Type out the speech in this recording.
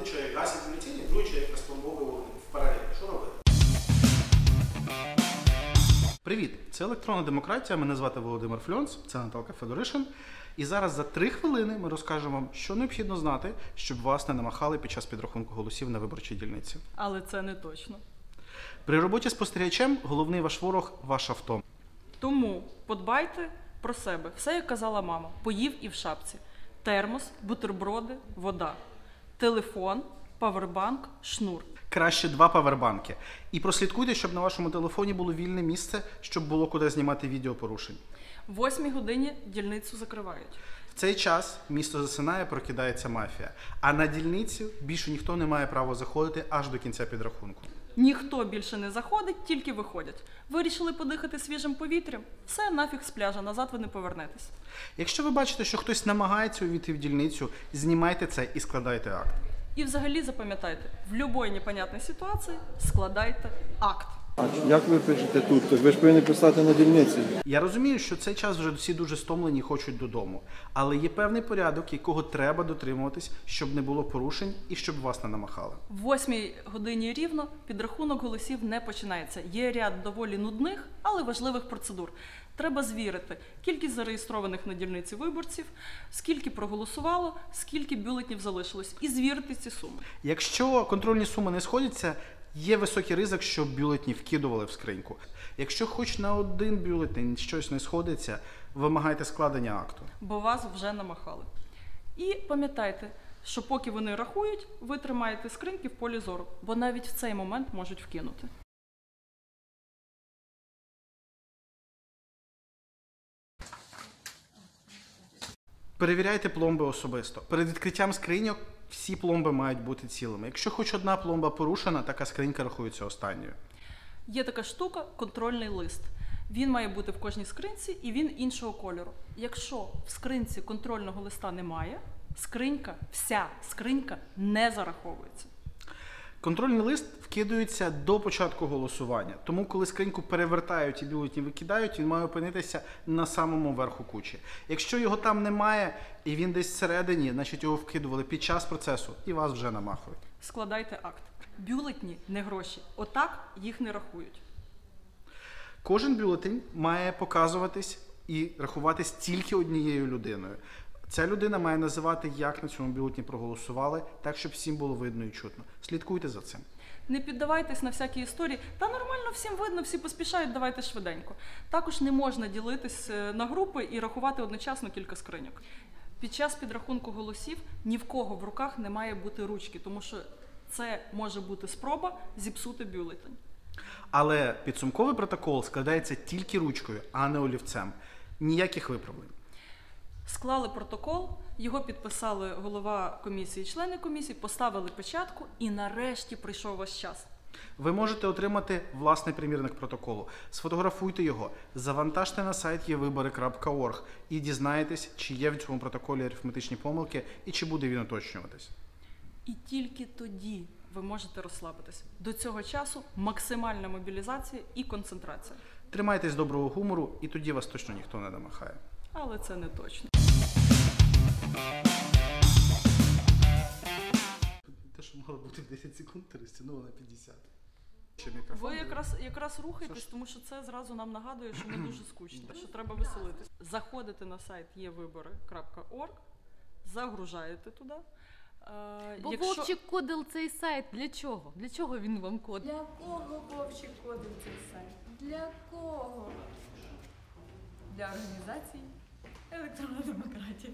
один чоловік гасить бюлетені, другий чоловік розпломбовує вогонь в паралелі. Що робити? Привіт! Це електронна демократія. Мене звати Володимир Фльонц, це Наталка Федоришин. І зараз за три хвилини ми розкажемо вам, що необхідно знати, щоб вас не намахали під час підрахунку голосів на виборчій дільниці. Але це не точно. При роботі спостерігачем головний ваш ворог ваш авто. Тому подбайте про себе. Все, як казала мама, поїв і в шапці. Термос, бутерброди, вода, телефон, павербанк, шнур. Краще два павербанки. І прослідкуйте, щоб на вашому телефоні було вільне місце, щоб було куди знімати відео порушень. В восьмій годині дільницю закривають. Цей час місто засинає, прокидається мафія. А на дільницю більше ніхто не має права заходити аж до кінця підрахунку. Ніхто більше не заходить, тільки виходять. Вирішили подихати свіжим повітрям. Все нафіг з пляжа, назад ви не повернетесь. Якщо ви бачите, що хтось намагається увійти в дільницю, знімайте це і складайте акт. І взагалі запам'ятайте, в будь-якій непонятній ситуації складайте акт. А як ви пишете тут? Так ви ж повинні писати на дільниці. Я розумію, що цей час вже всі дуже стомлені хочуть додому, але є певний порядок, якого треба дотримуватись, щоб не було порушень і щоб вас не намахали. В восьмій годині рівно підрахунок голосів не починається. Є ряд доволі нудних, але важливих процедур. Треба звірити кількість зареєстрованих на дільниці виборців, скільки проголосувало, скільки бюлетнів залишилось, і звірити ці суми. Якщо контрольні суми не сходяться, є високий ризик, що бюлетні вкидували в скриньку. Якщо хоч на один бюлетень щось не сходиться, вимагайте складення акту. бо вас вже намахали. І пам'ятайте, що поки вони рахують, ви тримаєте скриньки в полі зору, бо навіть в цей момент можуть вкинути. Перевіряйте пломби особисто. Перед відкриттям скриньок всі пломби мають бути цілими. Якщо хоч одна пломба порушена, така скринька рахується останньою. Є така штука контрольний лист. Він має бути в кожній скринці і він іншого кольору. Якщо в скринці контрольного листа немає, скринька, вся скринька не зараховується. Контрольний лист вкидується до початку голосування. Тому, коли скриньку перевертають і бюлетні викидають, він має опинитися на самому верху кучі. Якщо його там немає і він десь всередині, значить його вкидували під час процесу і вас вже намахують. Складайте акт. Бюлетні не гроші. Отак їх не рахують. Кожен бюлетень має показуватись і рахуватись тільки однією людиною. Ця людина має називати, як на цьому бюлетні проголосували, так щоб всім було видно і чутно. Слідкуйте за цим. Не піддавайтесь на всякі історії. Та нормально всім видно, всі поспішають, давайте швиденько. Також не можна ділитись е, на групи і рахувати одночасно кілька скриньок. Під час підрахунку голосів ні в кого в руках не має бути ручки, тому що це може бути спроба зіпсути бюлетень. Але підсумковий протокол складається тільки ручкою, а не олівцем. Ніяких виправлень. Склали протокол, його підписали голова комісії, члени комісії, поставили печатку, і нарешті прийшов ваш час. Ви можете отримати власний примірник протоколу. Сфотографуйте його, завантажте на сайт євибори.орг і дізнаєтесь, чи є в цьому протоколі арифметичні помилки і чи буде він уточнюватись. І тільки тоді ви можете розслабитись. До цього часу максимальна мобілізація і концентрація. Тримайтесь доброго гумору, і тоді вас точно ніхто не намахає. Але це не точно. Те, що мало бути в 10 секунд, розтягнуло на 50. Ще мікрофон. Ви якраз якраз рухаєтесь, тому що це зразу нам нагадує, що ми дуже скучні, що треба веселитись. Заходите на сайт євибори.орг, загружаєте туди. Е, Бо Вовчик кодив цей сайт. Для чого? Для чого він вам кодив? Для кого Вовчик кодив цей сайт? Для кого? Для організації електронна демократія.